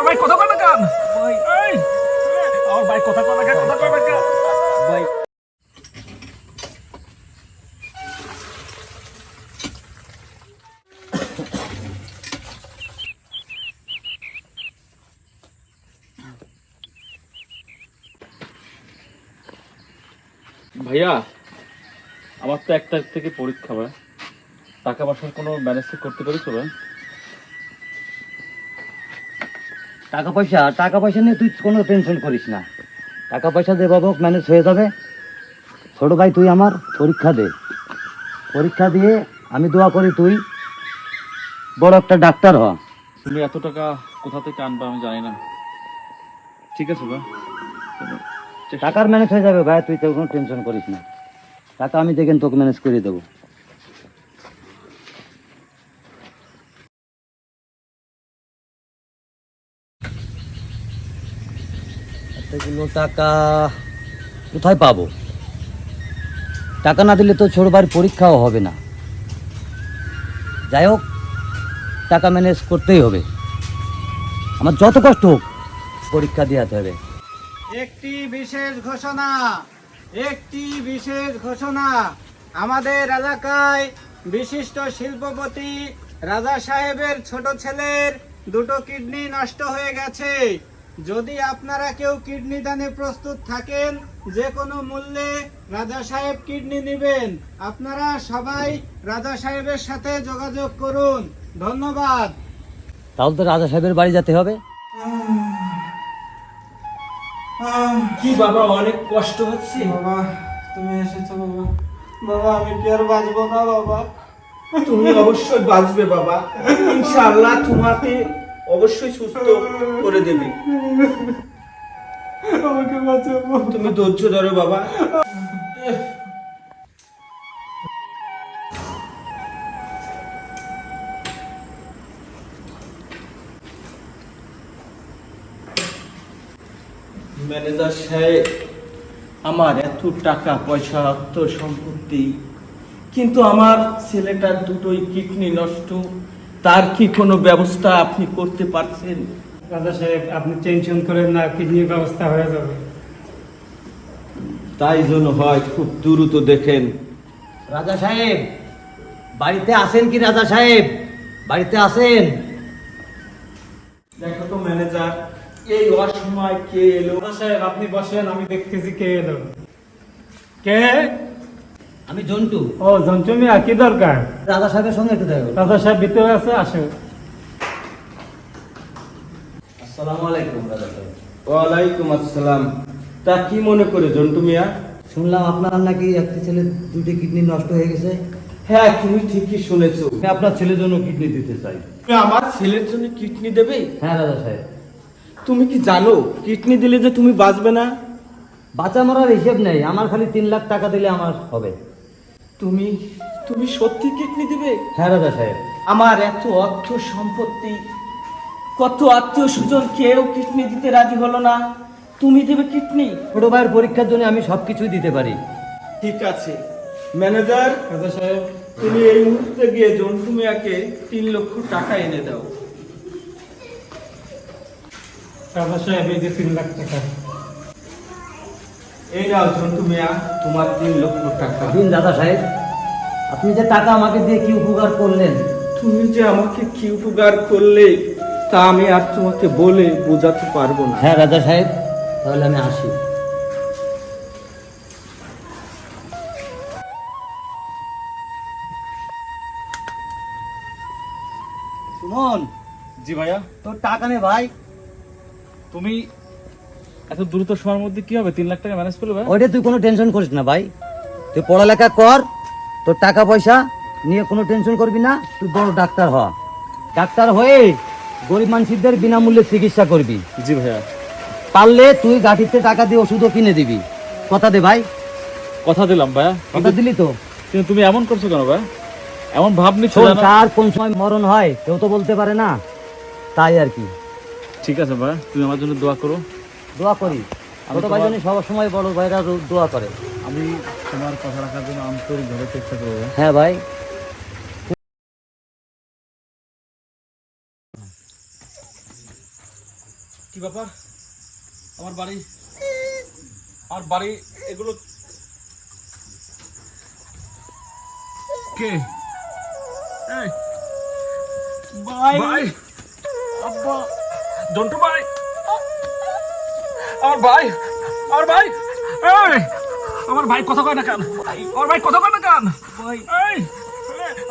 আমার ভাই কথা কয় না কেন? এই, আমার ভাই কথা কয় না কেন কথা কয় না কেন? ভাই। ভাইয়া আমার তো এক তারিখ থেকে পরীক্ষা ভাই। টাকা পয়সার কোনো ম্যানেজ করতে পেরেছ ভাই? টাকা পয়সা টাকা পয়সা নিয়ে তুই কোনো টেনশন করিস না। টাকা পয়সা দে বাবক ম্যানেজ হয়ে যাবে ছোটো ভাই তুই আমার পরীক্ষা দে। পরীক্ষা দিয়ে আমি দোয়া করি তুই বড় একটা ডাক্তার হ। তুমি এত টাকা কোথা থেকে আনবে আমি জানি না। ঠিক আছে ভাই। টাকার ম্যানেজ হয়ে যাবে ভাই তুই তো কোনো টেনশন করিস না। টাকা আমি দেখেন তোকে ম্যানেজ করে দেবো। এতগুলো টাকা কোথায় পাবো? টাকা না দিলে তো ছোট ভাইয়ের পরীক্ষাও হবে না। যাই হোক, টাকা ম্যানেজ করতেই হবে। আমার যত কষ্ট হোক, পরীক্ষা দেওয়াতে হবে। একটি বিশেষ ঘোষণা, একটি বিশেষ ঘোষণা। আমাদের এলাকায় বিশিষ্ট শিল্পপতি রাজা সাহেবের ছোট ছেলের দুটো কিডনি নষ্ট হয়ে গেছে। যদি আপনারা কেউ কিডনি দানে প্রস্তুত থাকেন যে কোনো মূল্যে রাজা সাহেব কিডনি নেবেন। আপনারা সবাই রাজা সাহেবের সাথে যোগাযোগ করুন। ধন্যবাদ। তাহলে তো রাজা সাহেবের বাড়ি যেতে হবে। কি বাবা অনেক কষ্ট হচ্ছে। বাবা তুমি এসেছ বাবা। বাবা আমি কি আর বাঁচবো না বাবা? তুমি অবশ্যই বাঁচবে বাবা। ইনশাআল্লাহ তোমাকে অবশ্যই সুস্থ করে দেবে। আমাকে বাঁচাবো তুমি ধৈর্য ধরো বাবা। ম্যানেজার সাহেব আমার এত টাকা পয়সা অর্থ সম্পত্তি কিন্তু আমার ছেলেটার দুটোই কিডনি নষ্ট। তার কি কোনো ব্যবস্থা আপনি করতে পারছেন? রাজা সাহেব আপনি টেনশন করেন না কিডনির ব্যবস্থা হয়ে যাবে। তাই জন্য হয় খুব দ্রুত দেখেন। রাজা সাহেব বাড়িতে আছেন কি রাজা সাহেব? বাড়িতে আছেন? দেখো তো ম্যানেজার এই অসময় কে এলো? রাজা সাহেব আপনি বসেন আমি দেখতেছি কে এলো। কে? আমি জন্টু। ও জঞ্চু মিয়া কি দরকার? রাজা সাহেবের সঙ্গে একটু দেখা। রাজা সাহেব ভিতরে আছে আসো আসসালামু আলাইকুম রাজা সাহেব। ওয়ালাইকুম আসসালাম। তা কি মনে করে জন্টু মিয়া? শুনলাম আপনার নাকি একটি ছেলে দুটি কিডনি নষ্ট হয়ে গেছে। হ্যাঁ তুমি ঠিকই শুনেছো। আমি আপনার ছেলের জন্য কিডনি দিতে চাই। তুমি আমার ছেলের জন্য কিডনি দেবে? হ্যাঁ রাজা সাহেব। তুমি কি জানো কিডনি দিলে যে তুমি বাঁচবে না? বাঁচা মরার হিসেব নেই। আমার খালি তিন লাখ টাকা দিলে আমার হবে। তুমি তুমি সত্যি কিডনি দিবে? হ্যাঁ দাদা সাহেব। আমার এত অর্থ সম্পত্তি কত আত্মীয় স্বজন কেউ কিডনি দিতে রাজি হলো না। তুমি দেবে কিডনি? ছোট ভাইয়ের পরীক্ষার জন্য আমি সব কিছুই দিতে পারি। ঠিক আছে। ম্যানেজার দাদা সাহেব। তুমি এই মুহূর্তে গিয়ে জন্টু মিয়াকে তিন লক্ষ টাকা এনে দাও। দাদা সাহেব এই যে তিন লাখ টাকা। এই নাও জন্টু মিয়া তোমার তিন লক্ষ টাকা। দিন রাজা সাহেব আপনি যে টাকা আমাকে দিয়ে কি উপকার করলেন? তুমি যে আমাকে কি উপকার করলে তা আমি আর তোমাকে বলে বোঝাতে পারব না। হ্যাঁ রাজা সাহেব তাহলে আমি আসি। সুমন জি ভাইয়া? তোর টাকা নে ভাই। তুমি এত দ্রুত সময়ের মধ্যে কি হবে? তিন লাখ টাকা ম্যানেজ করবে ভাই? ওইটা তুই কোনো টেনশন করিস না ভাই। তুই পড়ালেখা কর তোর টাকা পয়সা নিয়ে কোনো টেনশন করবি না তুই বড় ডাক্তার হ। ডাক্তার হয়ে গরিব মানুষদের বিনামূল্যে চিকিৎসা করবি। জি ভাইয়া। পারলে তুই গাঠিতে টাকা দিয়ে ওষুধও কিনে দিবি। কথা দে ভাই। কথা দিলাম ভাইয়া। কথা দিলি তো? কিন্তু তুমি এমন করছ কেন ভাই? এমন ভাব নিচ্ছ কার কোন সময় মরণ হয় কেউ তো বলতে পারে না। তাই আর কি। ঠিক আছে ভাই তুমি আমার জন্য দোয়া করো। দোয়া করি। ছোট ভাই জন্য সব সময় বড় ভাইরা দোয়া করে। আমি তোমার কথা রাখার জন্য আন্তরিকভাবে চেষ্টা করব। হ্যাঁ ভাই। কি ব্যাপার? আমার বাড়ি আমার বাড়ি এগুলো কে? এই। ভাই। ভাই। আব্বা। জন্টু ভাই। আমার ভাই আমার ভাই এই আমার ভাই কথা কয় না কেন? আমার ভাই কথা কয় না কেন? ভাই। এই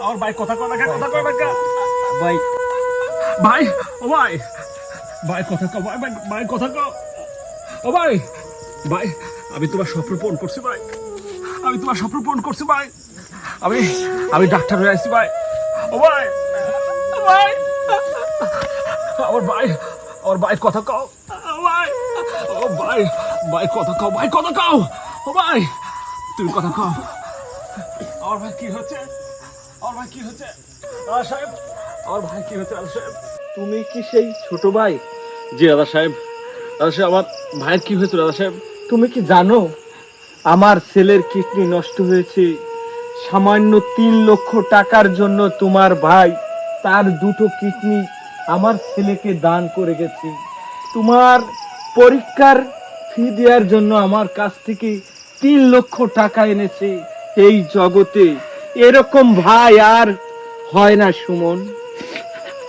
আমার ভাই কথা কয় না কেন কথা কয় না কেন? ভাই। ভাই ও ভাই ভাই কথা কও ভাই ভাই ভাই কথা কও। ও ভাই ভাই আমি তোমার স্বপ্ন পূরণ করছি ভাই। আমি তোমার স্বপ্ন পূরণ করছি ভাই। আমি আমি ডাক্তার হয়ে আসছি ভাই। ও ভাই ভাই আমার ভাই আমার ভাই কথা কও। ভাই ভাই, কথা কও, ভাই, কথা কও। ও ভাই, তুমি কথা কও। আমার ভাই, কি হচ্ছে? আমার ভাই, কি হচ্ছে? রাজা সাহেব, আমার ভাই, কি হচ্ছে? রাজা সাহেব। তুমি কি সেই ছোট ভাই? জি রাজা সাহেব। রাজা সাহেব, আমার ভাইয়ের কি হয়েছে রাজা সাহেব, তুমি কি জানো, আমার ছেলের কিডনি নষ্ট হয়েছে। সামান্য তিন লক্ষ টাকার জন্য তোমার ভাই তার দুটো কিডনি আমার ছেলেকে দান করে গেছে। তোমার পরীক্ষার ফি দেওয়ার জন্য আমার কাছ থেকে তিন লক্ষ টাকা এনেছে এই জগতে। এরকম ভাই আর হয় না সুমন।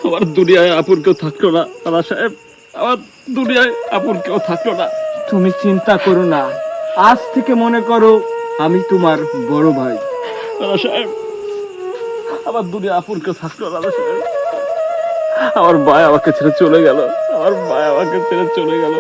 আমার দুনিয়ায় আপুর কেউ থাকল না দাদা সাহেব। আমার দুনিয়ায় আপুর কেউ থাকল না। তুমি চিন্তা করো না। আজ থেকে মনে করো আমি তোমার বড় ভাই। দাদা সাহেব আমার দুনিয়া আপুর কেউ থাকল না রাজা সাহেব। আমার ভাই আমাকে ছেড়ে চলে গেল। আমার ভাই আমাকে ছেড়ে চলে গেল।